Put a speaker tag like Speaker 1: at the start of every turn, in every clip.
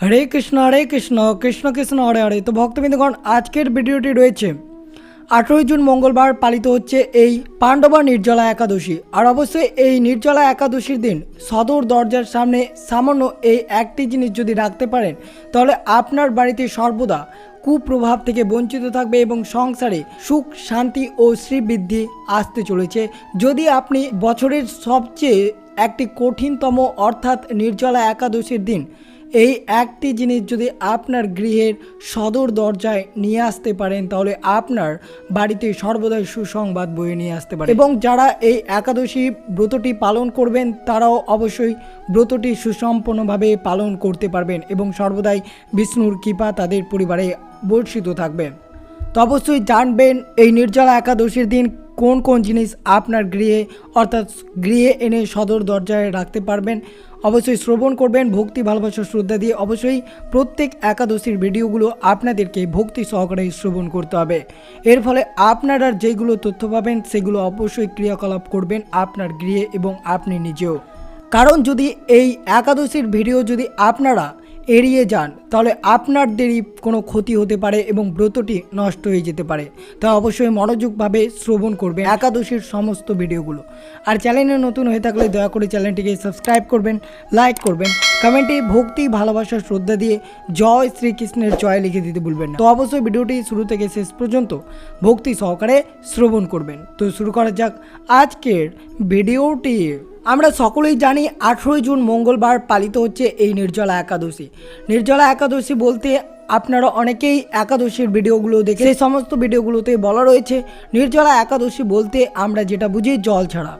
Speaker 1: হরে কৃষ্ণ হরে কৃষ্ণ কৃষ্ণ কৃষ্ণ, হরে হরে। তো ভক্তবৃন্দগণ, আজকের ভিডিওটি রয়েছে। আঠেরোই জুন মঙ্গলবার পালিত হচ্ছে এই পাণ্ডবা নির্জলা একাদশী। আর অবশ্যই এই নির্জলা একাদশীর দিন সদর দরজার সামনে সামান্য এই একটি জিনিস যদি রাখতে পারেন, তাহলে আপনার বাড়িতে সর্বদা কুপ্রভাব থেকে বঞ্চিত থাকবে এবং সংসারে সুখ, শান্তি ও শ্রীবৃদ্ধি আসতে চলেছে। যদি আপনি বছরের সবচেয়ে একটি কঠিনতম অর্থাৎ নির্জলা একাদশীর দিন এই একটি জিনিস যদি আপনার গৃহের সদর দরজায় নিয়ে আসতে পারেন, তাহলে আপনার বাড়িতে সর্বদাই সুসংবাদ বয়ে নিয়ে আসতে পারে। এবং যারা এই একাদশী ব্রতটি পালন করবেন, তারাও অবশ্যই ব্রতটি সুসম্পন্নভাবে পালন করতে পারবেন এবং সর্বদাই বিষ্ণুর কৃপা তাদের পরিবারে বর্ষিত থাকবে। তো অবশ্যই জানবেন, এই নির্জলা একাদশীর দিন কোন কোন জিনিস আপনার গৃহে, অর্থাৎ গৃহে এনে সদর দরজায় রাখতে পারবেন। অবশ্যই শ্রবণ করবেন, ভক্তি ভালোবাসা শ্রদ্ধা দিয়ে অবশ্যই প্রত্যেক একাদশীর ভিডিওগুলো আপনাদেরকে ভক্তি সহকারে শ্রবণ করতে হবে। এর ফলে আপনারা যেগুলো তথ্য পাবেন, সেগুলো অবশ্যই ক্রিয়াকলাপ করবেন আপনার গৃহে এবং আপনি নিজেও। কারণ যদি এই একাদশীর ভিডিও যদি আপনারা এড়িয়ে যান, তাহলে আপনাদেরই কোনো ক্ষতি হতে পারে এবং ব্রতটি নষ্ট হয়ে যেতে পারে। তা অবশ্যই মনোযোগভাবে শ্রবণ করবেন একাদশীর সমস্ত ভিডিওগুলো। আর চ্যানেলে নতুন হয়ে থাকলে দয়া করে চ্যানেলটিকে সাবস্ক্রাইব করবেন, লাইক করবেন, কমেন্টে ভক্তি, ভালোবাসা, শ্রদ্ধা দিয়ে জয় শ্রীকৃষ্ণের জয় লিখে দিতে ভুলবেন না। তো অবশ্যই ভিডিওটি শুরু থেকে শেষ পর্যন্ত ভক্তি সহকারে শ্রবণ করবেন। তো শুরু করা যাক আজকের ভিডিওটি আমরা সকলেই জানি আঠেরোই জুন মঙ্গলবার পালিত হচ্ছে এই নির্জলা একাদশী। নির্জলা একাদশী বলতে আপনারা অনেকেই একাদশীর ভিডিওগুলো দেখে সেই সমস্ত ভিডিওগুলোতে বলা রয়েছে, নির্জলা একাদশী বলতে আমরা যেটা বুঝি জল ছাড়া।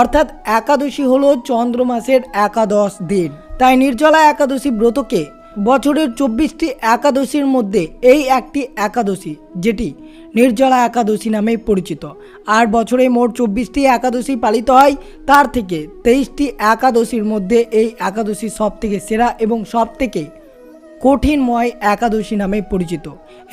Speaker 1: অর্থাৎ একাদশী হলো চন্দ্র মাসের একাদশ দিন। তাই নির্জলা একাদশী ব্রতকে বছরের চব্বিশটি একাদশীর মধ্যে এই একটি একাদশী, যেটি নির্জলা একাদশী নামে পরিচিত। আর বছরে মোট চব্বিশটি একাদশী পালিত হয়। তার থেকে তেইশটি একাদশীর মধ্যে এই একাদশী সব থেকে সেরা এবং সব থেকে কঠিনময় একাদশী নামে পরিচিত।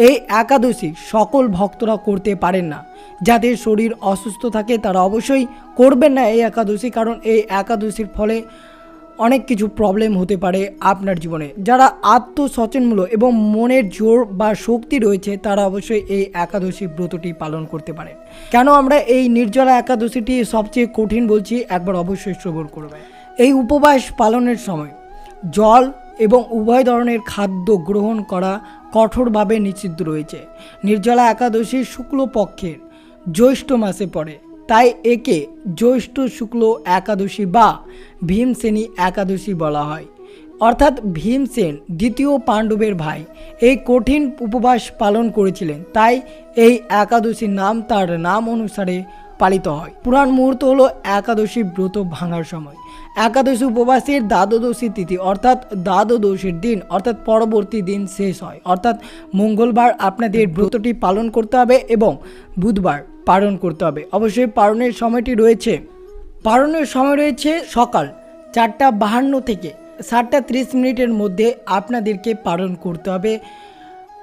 Speaker 1: এই একাদশী সকল ভক্তরা করতে পারেন না। যাদের শরীর অসুস্থ থাকে তারা অবশ্যই করবেন না এই একাদশী, কারণ এই একাদশীর ফলে অনেক কিছু প্রবলেম হতে পারে আপনার জীবনে। যারা আত্মসচেনমূলক এবং মনের জোর বা শক্তি রয়েছে, তারা অবশ্যই এই একাদশী ব্রতটি পালন করতে পারে। কেন আমরা এই নির্জলা একাদশীটি সবচেয়ে কঠিন বলছি, একবার অবশ্যই শ্রবণ করবে এই উপবাস পালনের সময় জল এবং উভয় ধরনের খাদ্য গ্রহণ করা কঠোরভাবে নিষিদ্ধ রয়েছে। নির্জলা একাদশী শুক্লপক্ষের জ্যৈষ্ঠ মাসে পড়ে। তাই একে জ্যৈষ্ঠ, শুক্ল, একাদশী বা ভীমসেনী একাদশী বলা হয়। অর্থাৎ ভীমসেন দ্বিতীয় পাণ্ডবের ভাই। এই কঠিন উপবাস পালন করেছিলেন, তাই এই একাদশীর নাম তার নাম অনুসারে পালিত হয়। পুরাণ মুহূর্ত হলো একাদশী ব্রত ভাঙার সময়। একাদশী উপবাসের দ্বাদশী তিথি, অর্থাৎ দ্বাদশীর দিন, অর্থাৎ পরবর্তী দিন শেষ হয়। অর্থাৎ মঙ্গলবার আপনাদের ব্রতটি পালন করতে হবে এবং বুধবার পালন করতে হবে। অবশ্যই পালনের সময়টি রয়েছে। পালনের সময় রয়েছে সকাল চারটা বাহান্ন থেকে সাতটা ত্রিশ মিনিটের মধ্যে আপনাদেরকে পালন করতে হবে।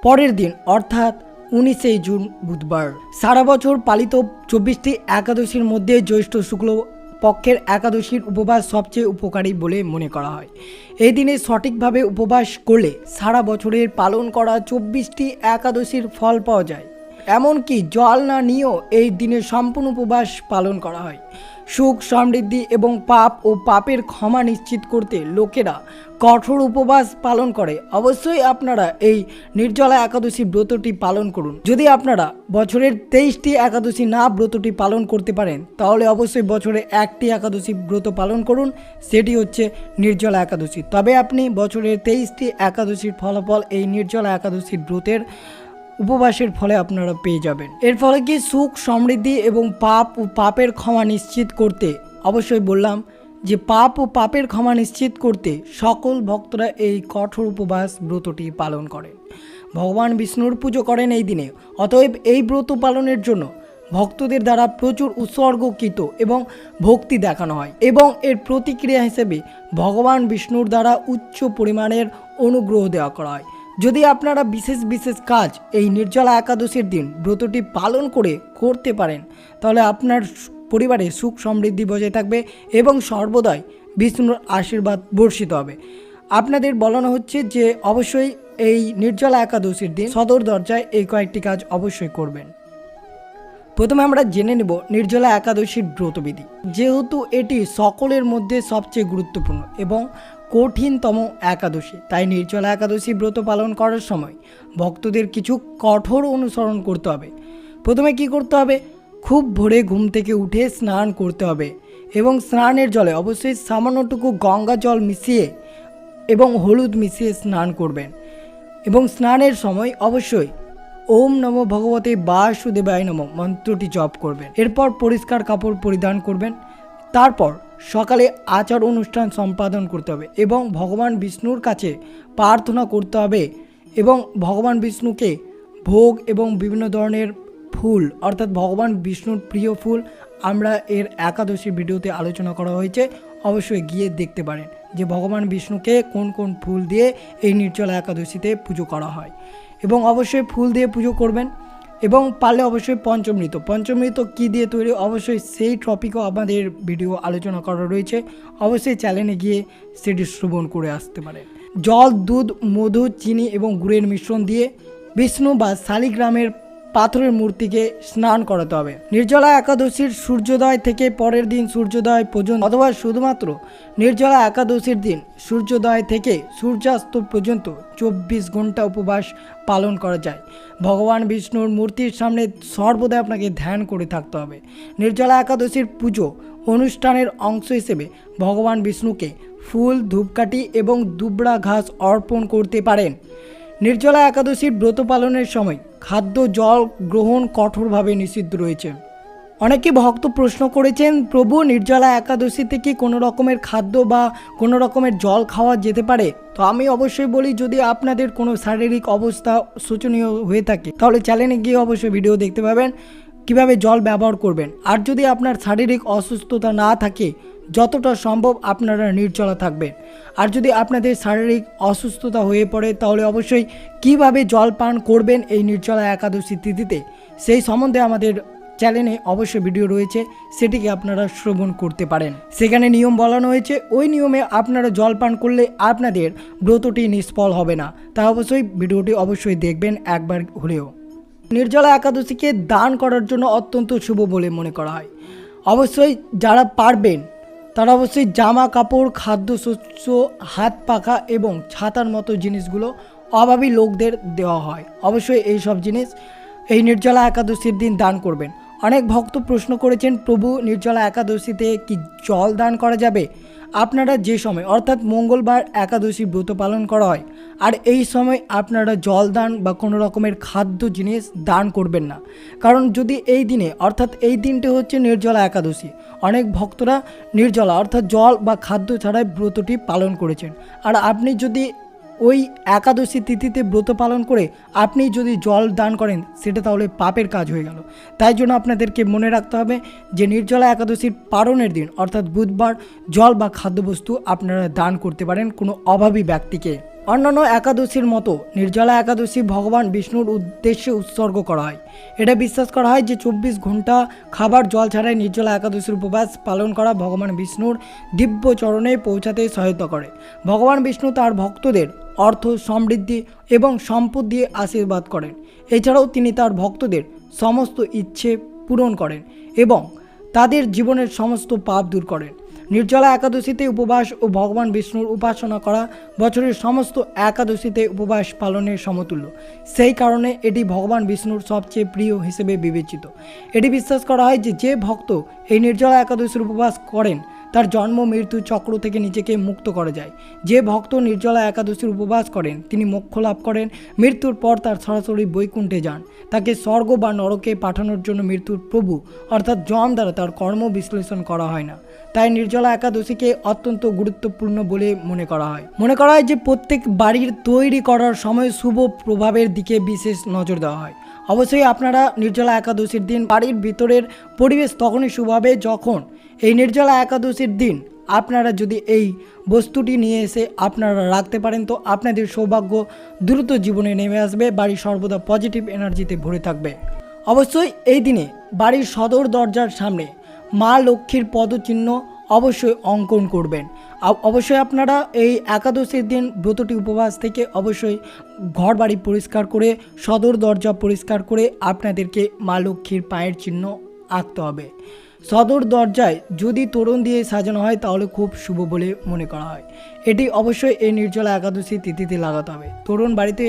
Speaker 1: পরের দিন, অর্থাৎ উনিশে জুন বুধবার। সারা বছর পালিত চব্বিশটি একাদশীর মধ্যে জ্যৈষ্ঠ শুক্ল পক্ষের একাদশীর উপবাস সবচেয়ে উপকারী বলে মনে করা হয়। এই দিনে সঠিকভাবে উপবাস করলে সারা বছরের পালন করা চব্বিশটি একাদশীর ফল পাওয়া যায়। এমনকি জল না নিয়েও এই দিনে সম্পূর্ণ উপবাস পালন করা হয়। সুখ, সমৃদ্ধি এবং পাপ ও পাপের ক্ষমা নিশ্চিত করতে লোকেরা কঠোর উপবাস পালন করে। অবশ্যই আপনারা এই নির্জলা একাদশী ব্রতটি পালন করুন। যদি আপনারা বছরের তেইশটি একাদশী না ব্রতটি পালন করতে পারেন, তাহলে অবশ্যই বছরে একটি একাদশী ব্রত পালন করুন। সেটি হচ্ছে নির্জলা একাদশী। তবে আপনি বছরের তেইশটি একাদশীর ফলাফল এই নির্জলা একাদশীর ব্রতের উপবাসের ফলে আপনারা পেয়ে যাবেন। এর ফলে কি সুখ, সমৃদ্ধি এবং পাপ ও পাপের ক্ষমা নিশ্চিত করতে? অবশ্যই বললাম যে পাপ ও পাপের ক্ষমা নিশ্চিত করতে সকল ভক্তরা এই কঠোর উপবাস ব্রতটি পালন করেন। ভগবান বিষ্ণুর পুজো করেন এই দিনে। অতএব এই ব্রত পালনের জন্য ভক্তদের দ্বারা প্রচুর উৎসর্গকৃত এবং ভক্তি দেখানো হয় এবং এর প্রতিক্রিয়া হিসেবে ভগবান বিষ্ণুর দ্বারা উচ্চ পরিমাণের অনুগ্রহ দেওয়া করা হয়। যদি আপনারা বিশেষ বিশেষ কাজ এই নির্জলা একাদশীর দিন ব্রতটি পালন করে করতে পারেন, তাহলে আপনার পরিবারে সুখ সমৃদ্ধি বজায় থাকবে এবং সর্বদাই বিষ্ণুর আশীর্বাদ বর্ষিত হবে। আপনাদের বলানো হচ্ছে যে অবশ্যই এই নির্জলা একাদশীর দিন সদর দরজায় এই কয়েকটি কাজ অবশ্যই করবেন। প্রথমে আমরা জেনে নেব নির্জলা একাদশীর ব্রতবিধি। যেহেতু এটি সকলের মধ্যে সবচেয়ে গুরুত্বপূর্ণ এবং কঠিনতম একাদশী। তাই নির্জলা একাদশী ব্রত পালন করার সময় ভক্তদের কিছু কঠোর অনুসরণ করতে হবে। প্রথমে কি করতে হবে? খুব ভোরে ঘুম থেকে উঠে স্নান করতে হবে এবং স্নানের জলে অবশ্যই সামান্যটুকু গঙ্গা জল মিশিয়ে এবং হলুদ মিশিয়ে স্নান করবেন এবং স্নানের সময় অবশ্যই ওম নমো ভগবতে বাসুদেবায় নম মন্ত্রটি জপ করবেন। এরপর পরিষ্কার কাপড় পরিধান করবেন। তারপর সকালে আচার অনুষ্ঠান সম্পাদন করতে হবে এবং ভগবান বিষ্ণুর কাছে প্রার্থনা করতে হবে এবং ভগবান বিষ্ণুকে ভোগ এবং বিভিন্ন ধরনের ফুল, অর্থাৎ ভগবান বিষ্ণুর প্রিয় ফুল আমরা এর একাদশী ভিডিওতে আলোচনা করা হয়েছে। অবশ্যই গিয়ে দেখতে পারেন যে ভগবান বিষ্ণুকে কোন কোন ফুল দিয়ে এই নির্জলা একাদশীতে পুজো করা হয়। এবং অবশ্যই ফুল দিয়ে পুজো করবেন। এবং পারলে অবশ্যই পঞ্চমৃত। পঞ্চমৃত কী দিয়ে তৈরি? অবশ্যই সেই টপিকও আমাদের ভিডিও আলোচনা করা রয়েছে। অবশ্যই চ্যানেলে গিয়ে সেটি শ্রবণ করে আসতে পারেন জল, দুধ, মধু, চিনি এবং গুড়ের মিশ্রণ দিয়ে বিষ্ণু বা শালিগ্রামের পাথরের মূর্তিকে স্নান করাতে হবে। নির্জলা একাদশীর সূর্যোদয় থেকে পরের দিন সূর্যোদয় পর্যন্ত, অথবা শুধুমাত্র নির্জলা একাদশীর দিন সূর্যোদয় থেকে সূর্যাস্ত পর্যন্ত চব্বিশ ঘণ্টা উপবাস পালন করা যায়। ভগবান বিষ্ণুর মূর্তির সামনে সর্বদাই আপনাকে ধ্যান করে থাকতে হবে। নির্জলা একাদশীর পুজো অনুষ্ঠানের অংশ হিসেবে ভগবান বিষ্ণুকে ফুল, ধূপকাঠি এবং দুবড়া ঘাস অর্পণ করতে পারেন। নির্জলা একাদশীর ব্রত পালনের সময় খাদ্য জল গ্রহণ কঠোরভাবে নিষিদ্ধ রয়েছে। অনেকে ভক্ত প্রশ্ন করেছেন, প্রভু নির্জলা একাদশীতে কি কোনো রকমের খাদ্য বা কোনো রকমের জল খাওয়া যেতে পারে? তো আমি অবশ্যই বলি, যদি আপনাদের কোনো শারীরিক অবস্থা শোচনীয় হয়ে থাকে, তাহলে চ্যানেলে গিয়ে অবশ্যই ভিডিও দেখতে পাবেন, কীভাবে জল ব্যবহার করবেন। আর যদি আপনার শারীরিক অসুস্থতা না থাকে যতটা সম্ভব আপনারা নির্জলা থাকবেন। আর যদি আপনাদের শারীরিক অসুস্থতা হয়ে পড়ে, তাহলে অবশ্যই কীভাবে জল পান করবেন এই নির্জলা একাদশী তিথিতে, সেই সম্বন্ধে আমাদের চ্যানেলে অবশ্যই ভিডিও রয়েছে, সেটিকে আপনারা শ্রবণ করতে পারেন। সেখানে নিয়ম বলানো হয়েছে, ওই নিয়মে আপনারা জল পান করলে আপনাদের ব্রতটি নিষ্ফল হবে না। তা অবশ্যই ভিডিওটি অবশ্যই দেখবেন একবার হলেও। নির্জলা একাদশীকে দান করার জন্য অত্যন্ত শুভ বলে মনে করা হয়। অবশ্যই যারা পারবেন তারা অবশ্যই জামা কাপড় খাদ্যশস্য হাত পাখা এবং ছাতার মতো জিনিসগুলো অভাবী লোকদের দেওয়া হয়। অবশ্যই এই সব জিনিস এই নির্জলা একাদশীর দিন দান করবেন। অনেক ভক্ত প্রশ্ন করেছেন, প্রভু, নির্জলা একাদশীতে কি জল দান করা যাবে? আপনারা যে সময়, অর্থাৎ মঙ্গলবার একাদশী ব্রত পালন করা হয়, আর এই সময় আপনারা জল দান বা কোনো রকমের খাদ্য জিনিস দান করবেন না। কারণ যদি এই দিনে, অর্থাৎ এই দিনটি হচ্ছে নির্জলা একাদশী। অনেক ভক্তরা নির্জলা, অর্থাৎ জল বা খাদ্য ছাড়াই ব্রতটি পালন করেছেন। আর আপনি যদি ওই একাদশী তিথিতে ব্রত পালন করে আপনি যদি জল দান করেন, সেটা তাহলে পাপের কাজ হয়ে গেল। তাই জন্য আপনাদেরকে মনে রাখতে হবে যে নির্জলা একাদশীর পালনের দিন, অর্থাৎ বুধবার, জল বা খাদ্যবস্তু আপনারা দান করতে পারেন কোনো অভাবী ব্যক্তিকে। অন্যান্য একাদশীর মতো নির্জলা একাদশী ভগবান বিষ্ণুর উদ্দেশ্যে উৎসর্গ করা হয়। এটা বিশ্বাস করা হয় যে চব্বিশ ঘণ্টা খাবার জল ছাড়াই নির্জলা একাদশীর উপবাস পালন করা ভগবান বিষ্ণুর দিব্য চরণে পৌঁছাতে সহায়তা করে। ভগবান বিষ্ণু তার ভক্তদের অর্থ, সমৃদ্ধি এবং সম্পদ দিয়ে আশীর্বাদ করেন। এছাড়াও তিনি তার ভক্তদের সমস্ত ইচ্ছে পূরণ করেন এবং তাদের জীবনের সমস্ত পাপ দূর করেন। নির্জলা একাদশীতে উপবাস ও ভগবান বিষ্ণুর উপাসনা করা বছরের সমস্ত একাদশীতে উপবাস পালনের সমতুল্য। সেই কারণে এটি ভগবান বিষ্ণুর সবচেয়ে প্রিয় হিসেবে বিবেচিত। এটি বিশ্বাস করা হয় যে যে ভক্ত এই নির্জলা একাদশীর উপবাস করেন, তার জন্ম, মৃত্যু চক্র থেকে নিজেকে মুক্ত করা যায়। যে ভক্ত নির্জলা একাদশীর উপবাস করেন, তিনি মোক্ষ লাভ করেন, মৃত্যুর পর তার সরাসরি বৈকুণ্ঠে যান। তাকে স্বর্গ বা নরকে পাঠানোর জন্য মৃত্যুর প্রভু, অর্থাৎ জম দ্বারা তার কর্ম বিশ্লেষণ করা হয় না। তাই নির্জলা একাদশীকে অত্যন্ত গুরুত্বপূর্ণ বলে মনে করা হয়। মনে করা হয় যে প্রত্যেক বাড়ির তৈরি করার সময় শুভ প্রভাবের দিকে বিশেষ নজর দেওয়া হয়। অবশ্যই আপনারা নির্জলা একাদশীর দিন বাড়ির ভিতরের পরিবেশ তখনই শুভ হবে যখন এই নির্জলা একাদশীর দিন আপনারা যদি এই বস্তুটি নিয়ে এসে আপনারা রাখতে পারেন তো আপনাদের সৌভাগ্য দ্রুত জীবনে নেমে আসবে, বাড়ি সর্বদা পজিটিভ এনার্জিতে ভরে থাকবে। অবশ্যই এই দিনে বাড়ির সদর দরজার সামনে মা লক্ষ্মীর পদচিহ্ন অবশ্যই অঙ্কন করবেন। অবশ্যই আপনারা এই একাদশীর দিন ব্রতটি উপবাস থেকে অবশ্যই ঘর বাড়ি পরিষ্কার করে, সদর দরজা পরিষ্কার করে আপনাদেরকে মা লক্ষ্মীর পায়ের চিহ্ন আঁকতে হবে। সদর দরজায় যদি তোরণ দিয়ে সাজানো হয় তাহলে খুব শুভ বলে মনে করা হয়। এটি অবশ্যই এই নির্জলা একাদশী তিথিতে লাগাতে হবে। তোরণ বাড়িতে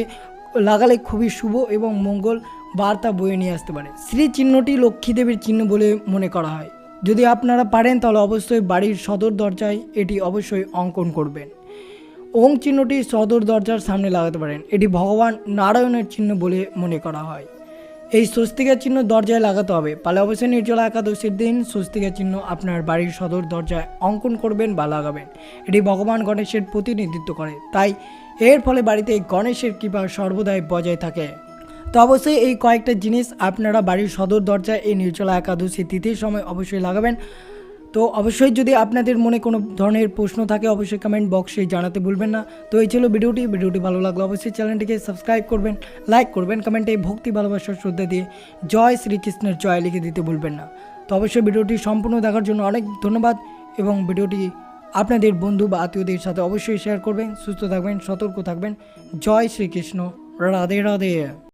Speaker 1: লাগালে খুবই শুভ এবং মঙ্গল বার্তা বয়ে নিয়ে আসতে পারে। শ্রী চিহ্নটি লক্ষ্মী দেবীর চিহ্ন বলে মনে করা হয়। যদি আপনারা পারেন, তাহলে অবশ্যই বাড়ির সদর দরজায় এটি অবশ্যই অঙ্কন করবেন। ওং চিহ্নটি সদর দরজার সামনে লাগাতে পারেন। এটি ভগবান নারায়ণের চিহ্ন বলে মনে করা হয়। এই স্বস্তিকার চিহ্ন দরজায় লাগাতে হবে। পালে অবশ্যই নির্জলা একাদশীর দিন স্বস্তিকার চিহ্ন আপনার বাড়ির সদর দরজায় অঙ্কন করবেন বা লাগাবেন। এটি ভগবান গণেশের প্রতিনিধিত্ব করে। তাই এর ফলে বাড়িতে গণেশের কৃপা সর্বদাই বজায় থাকে। তো অবশ্যই এই কয়েকটা জিনিস আপনারা বাড়ির সদর দরজায় এই নির্জলা একাদশী তিথির সময় অবশ্যই লাগাবেন। তো অবশ্যই যদি আপনাদের মনে কোনো ধরনের প্রশ্ন থাকে, অবশ্যই কমেন্ট বক্সে জানাতে ভুলবেন না। তো এই ছিল ভিডিওটি। ভিডিওটি ভালো লাগল অবশ্যই চ্যানেলটিকে সাবস্ক্রাইব করবেন লাইক করবেন কমেন্টে ভক্তি ভালোবাসার শ্রদ্ধা দিয়ে জয় শ্রীকৃষ্ণের জয় লিখে দিতে ভুলবেন না। তো অবশ্যই ভিডিওটি সম্পূর্ণ দেখার জন্য অনেক ধন্যবাদ এবং ভিডিওটি আপনাদের বন্ধু বা আত্মীয়দের সাথে অবশ্যই শেয়ার করবেন। সুস্থ থাকবেন, সতর্ক থাকবেন। জয় শ্রীকৃষ্ণ। রাধে রাধে।